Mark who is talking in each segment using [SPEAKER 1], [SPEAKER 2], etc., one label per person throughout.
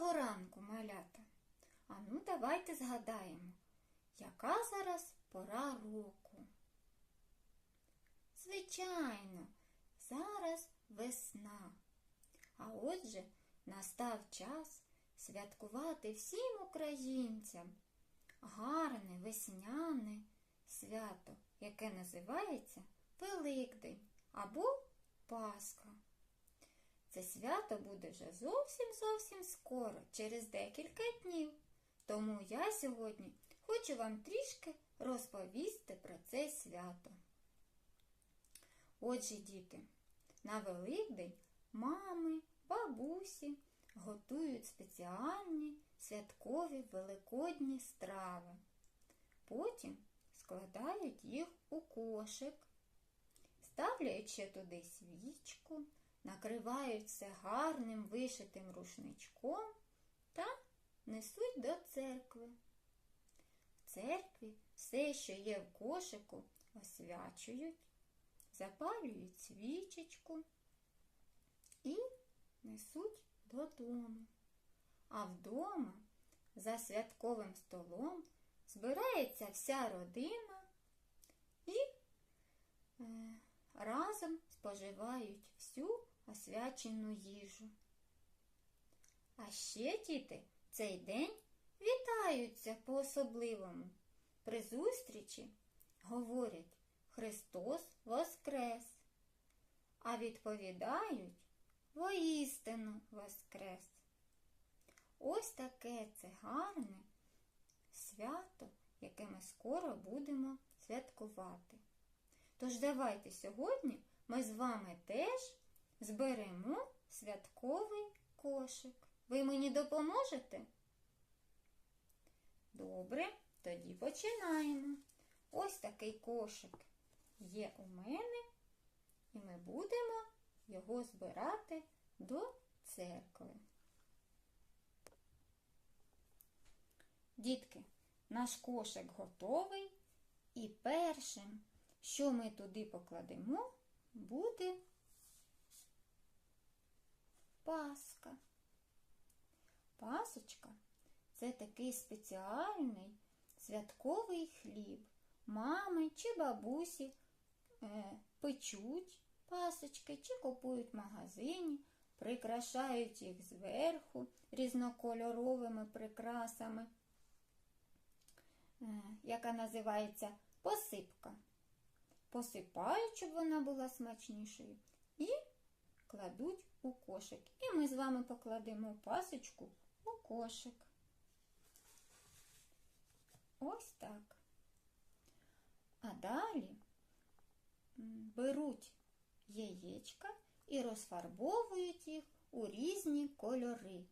[SPEAKER 1] Доброго ранку, малята. А ну давайте згадаємо, яка зараз пора року. Звичайно, зараз весна. А отже, настав час святкувати всім українцям гарне весняне свято, яке називається Великдень або Пасха. Це свято буде вже зовсім зовсім скоро, через декілька днів. Тому я сьогодні хочу вам трішки розповісти про це свято. Отже, діти, на Великдень мами, бабусі готують спеціальні святкові великодні страви. Потім складають їх у кошик, ставлять туди свічку накривають все гарним вишитим рушничком та несуть до церкви. В церкві все, що є в кошику, освячують, запалюють свічечку і несуть додому. А вдома за святковим столом збирається вся родина і е, разом споживають всю освячену їжу. А ще діти цей день вітаються по-особливому. При зустрічі говорять Христос Воскрес, а відповідають воістину Воскрес. Ось таке це гарне свято, яке ми скоро будемо святкувати. Тож давайте сьогодні ми з вами теж зберемо святковий кошик. Ви мені допоможете? Добре, тоді починаємо. Ось такий кошик є у мене, і ми будемо його збирати до церкви. Дітки, наш кошик готовий, і першим, що ми туди покладемо, буде паска. Пасочка це такий спеціальний святковий хліб. Мами чи бабусі е, печуть пасочки чи купують в магазині, прикрашають їх зверху різнокольоровими прикрасами, е, яка називається посипка. Посипають, щоб вона була смачнішою, і кладуть у кошик. І ми з вами покладемо пасочку у кошик. Ось так. А далі беруть яєчка і розфарбовують їх у різні кольори.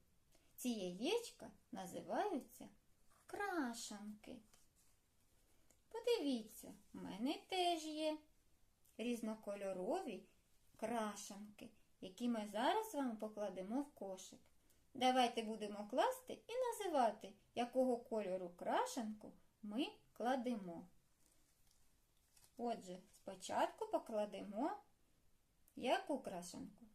[SPEAKER 1] Ці яєчка називаються крашанки. Подивіться, в мене теж є різнокольорові крашанки, які ми зараз з вами покладемо в кошик. Давайте будемо класти і називати, якого кольору крашанку ми кладемо. Отже, спочатку покладемо яку крашанку?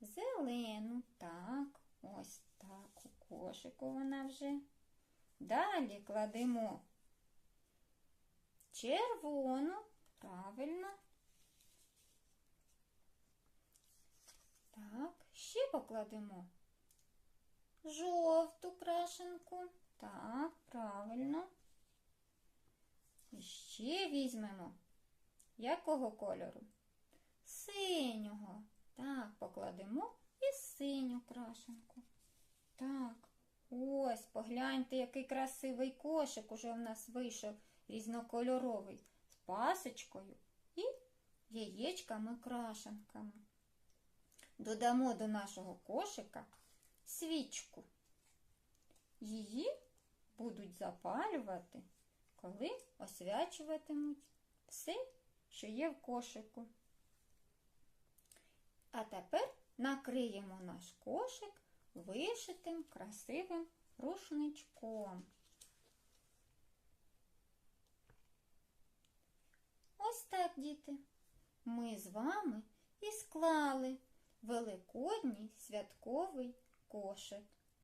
[SPEAKER 1] Зелену, так, ось так, у кошику вона вже. Далі кладемо червону, правильно. Так, ще покладемо жовту крашенку. Так, правильно. І ще візьмемо якого кольору? Синього. Так, покладемо і синю крашенку. Так, ось, погляньте, який красивий кошик уже в нас вийшов різнокольоровий з пасочкою і яєчками-крашенками. Додамо до нашого кошика свічку. Її будуть запалювати, коли освячуватимуть все, що є в кошику. А тепер накриємо наш кошик вишитим красивим рушничком. Ось так, діти, ми з вами і склали великодній святковий кошик.